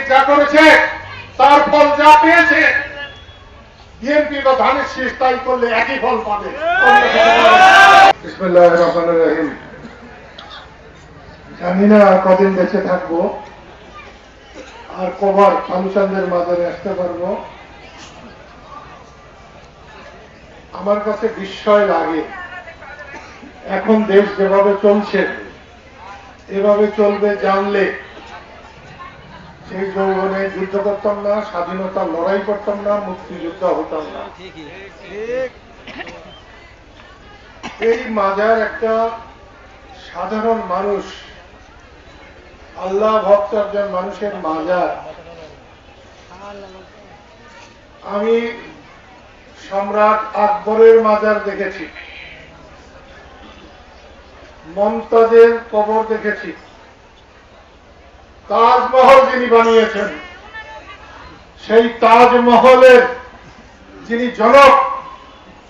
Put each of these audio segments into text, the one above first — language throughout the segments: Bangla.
লীগ যা করেছে, তার ফল যা পেয়েছে, বিএনপি বা ধানের শীষ তাই করলে একই ফল পাবে। জানি না আর কদিন বেঁচে থাকব, আর কবার ফানুচান্দের মাজারে আসতে পারব। আমার কাছে বিস্ময় লাগে। এখন দেশ যেভাবে চলছে, এভাবে চলবে জানলে সেই যৌবনে যুদ্ধ করতাম না স্বাধীনতার লড়াই করতাম না, মুক্তিযুদ্ধ হতাম না। এই মাজার একটা সাধারণ মানুষ, আল্লাহ ভক্ত একজন মানুষের মাজার। আমি সম্রাট আকবরের মাজার দেখেছি। মমতাজের কবর দেখেছি। তাজমহল যিনি বানিয়েছেন সেই তাজমহলের যিনি জনক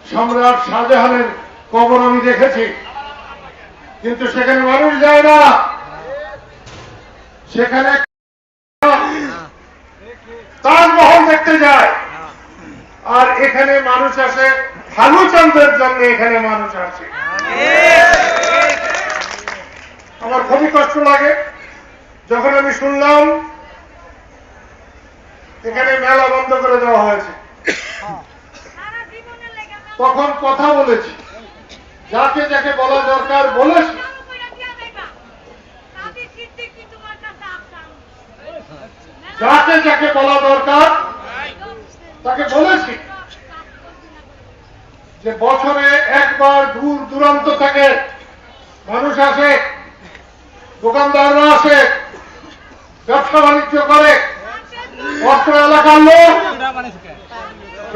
সম্রাট শাহজাহানের কবর আমি দেখেছি কিন্তু সেখানে মানুষ যায় না। সেখানে তাজমহল দেখতে যায়। আর এখানে মানুষ আসে ভালুচন্দ্রের জন্য এখানে মানুষ আসে। আমার খুবই কষ্ট লাগে। যখন আমি শুনলাম, এখানে মেলা বন্ধ করে দেওয়া হয়েছে। তখন কথা বলেছি। যাকে যাকে বলা দরকার বলেছি। যাকে যাকে বলা দরকার, তাকে বলেছি যে বছরে একবার দূর দূরান্ত থেকে মানুষ আসে, দোকানদাররা আসে ব্যবসা বাণিজ্য করে। অস্ত্র এলাকার লোক।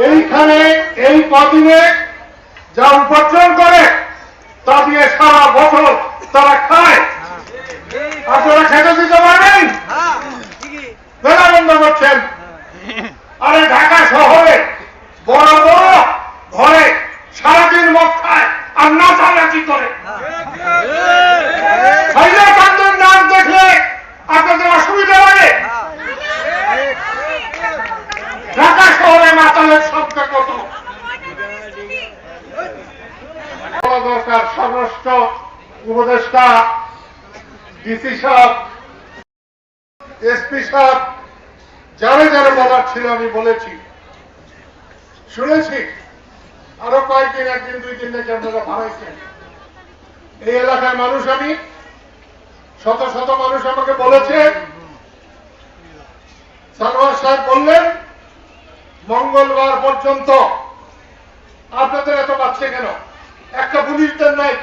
এইখানে, এই কদিনে যা উপার্জন করে, তা দিয়ে সারা বছর তারা খায়। আপনারা খেতে দিতে পারেন মেলা বন্ধ করছেন। আরে ঢাকা শহরে বড় বড় ঘরে সারাদিন মদ খায়, আর নাচানাচি করে হাইলাকান্দের নাম দেখলে আপনাদের অসুবিধা লাগে ঢাকা শহরে মাতালের সংখ্যা কত বলা দরকার স্বরাষ্ট্র উপদেষ্টা, ডিসি সাহেব, এসপি যারা যারা বলার ছিল আমি বলেছি। শুনেছি? আরও কয়েকদিন, একদিন, দুই দিন আপনারা ভাড়াইছেন। এই এলাকার মানুষ আমি, শত শত মানুষ আমাকে বলেছে। সাহেব বললেন, মঙ্গলবার পর্যন্ত আপনাদের এত পাচ্ছে কেন একটা পুলিশ দেন নাই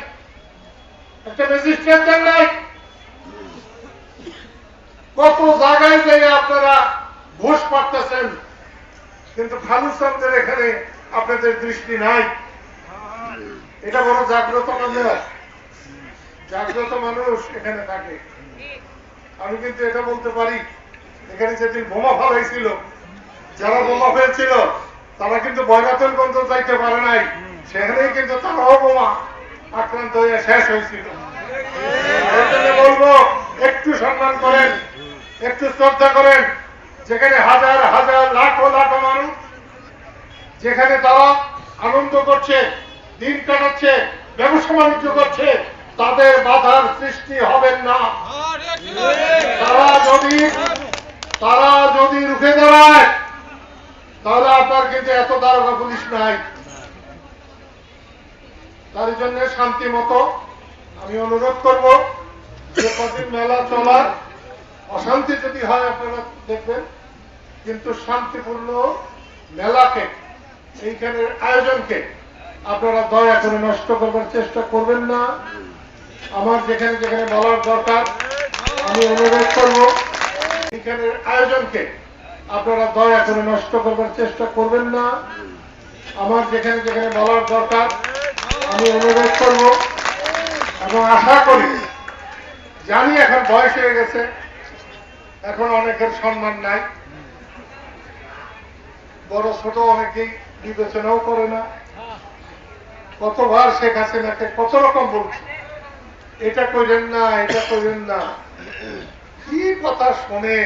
কত জায়গায় যেয়ে আপনারা ঘুষ পাচ্ছেন কিন্তু খালুসানদের এখানে আপনাদের দৃষ্টি নাই। এটা বড় জাগ্রত মানুষ। জাগ্রত মানুষ এখানে থাকে। আমি কিন্তু এটা বলতে পারি, এখানে যেদিন বোমা ফেলাইছিল, যারা বোমা ফেলছিল, তারা কিন্তু বয়নাতল গঞ্জ যাইতে পারে নাই। সেখানেই কিন্তু তারাও বোমা। আক্রান্ত হয়ে শেষ হয়েছিল। বলব, একটু সম্মান করেন, একটু শ্রদ্ধা করেন। যেখানে হাজার হাজার, লাখো লাখো মানুষ, যেখানে তারা আনন্দ করছে, দিন কাটাচ্ছে, ব্যবসা বাণিজ্য করছে, তাদের বাধার সৃষ্টি হবেন না। তারা যদি তারা যদি রুখে দাঁড়ায়, তাহলে আপনার কিন্তু এত দারোগা পুলিশ নাই। তার জন্য শান্তি মতো আমি অনুরোধ করব যে কদিন মেলা চলার অশান্তি যদি হয় আপনারা দেখবেন, কিন্তু শান্তিপূর্ণ মেলাকে এইখানের আয়োজনকে আপনারা দয়া করে নষ্ট করবার চেষ্টা করবেন না। আমার যেখানে যেখানে বলার দরকার, আমি অনুরোধ করব এইখানের আয়োজনকে আপনারা দয়া করে নষ্ট করবার চেষ্টা করবেন না। আমার যেখানে যেখানে বলার দরকার আমি অনুরোধ করব এবং আশা করি জানি এখন বয়স হয়ে গেছে, এখন অনেকের সম্মান নাই। বড় ছোট অনেকেই বিবেচনাও করে না। কতবার শেখ হাসিনাকে কত রকম বলছে, এটা করেন না, এটা করেন না। কি কথা শোনে?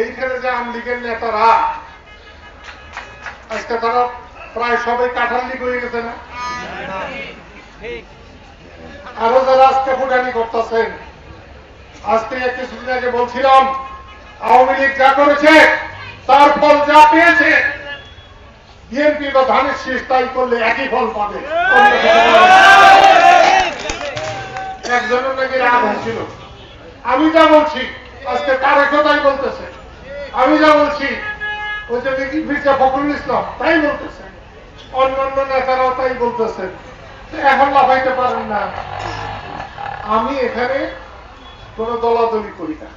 এইখানে যে আমলিগের নেতারা, আজকে তারা প্রায় সবাই কাঁঠাল হয়ে গেছে না? আরও যারা আজকে ফুটানি করতেছেন বলছিলাম, আওয়ামী লীগ যা করেছে, তার ফল যা পেয়েছে, বিএনপি বা ধানের তাই করলে একই ফল পাবে। একজনের নাকি রাগ হয়েছিল। আমি যা বলছি, আজকে তার কথাই বলতেছে। আমি যা বলছি, ওই যে মির্জা ফখরুল ইসলাম, তাই বলতেছে। অন্যান্য নেতারাও তাই বলতেছেন। এখন লাফাইতে পারেন না। আমি এখানে কোন দলাদলি করি না।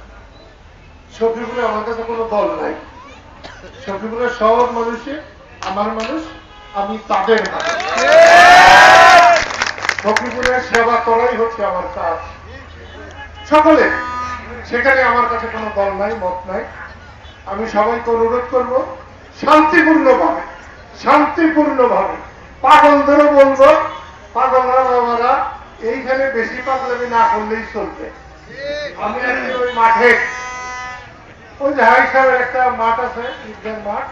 শফিপুরে আমার কাছে কোনো দল নাই। শফিপুরের সব মানুষে, আমার মানুষ, আমি তাদের শফিপুরের সেবা করাই হচ্ছে আমার কাজ। সকলে, সেখানে আমার কাছে কোনো দল নাই, মত নাই। আমি সবাইকে অনুরোধ করব, শান্তিপূর্ণভাবে শান্তিপূর্ণভাবে। পাগলদেরও বলব পাগলরা বাবারা, এইখানে বেশি পাগলামি না করলেই চলবে। আমি ওই মাঠে। ওই যে হাই সাহেবের একটা মাঠ আছে মাঠ।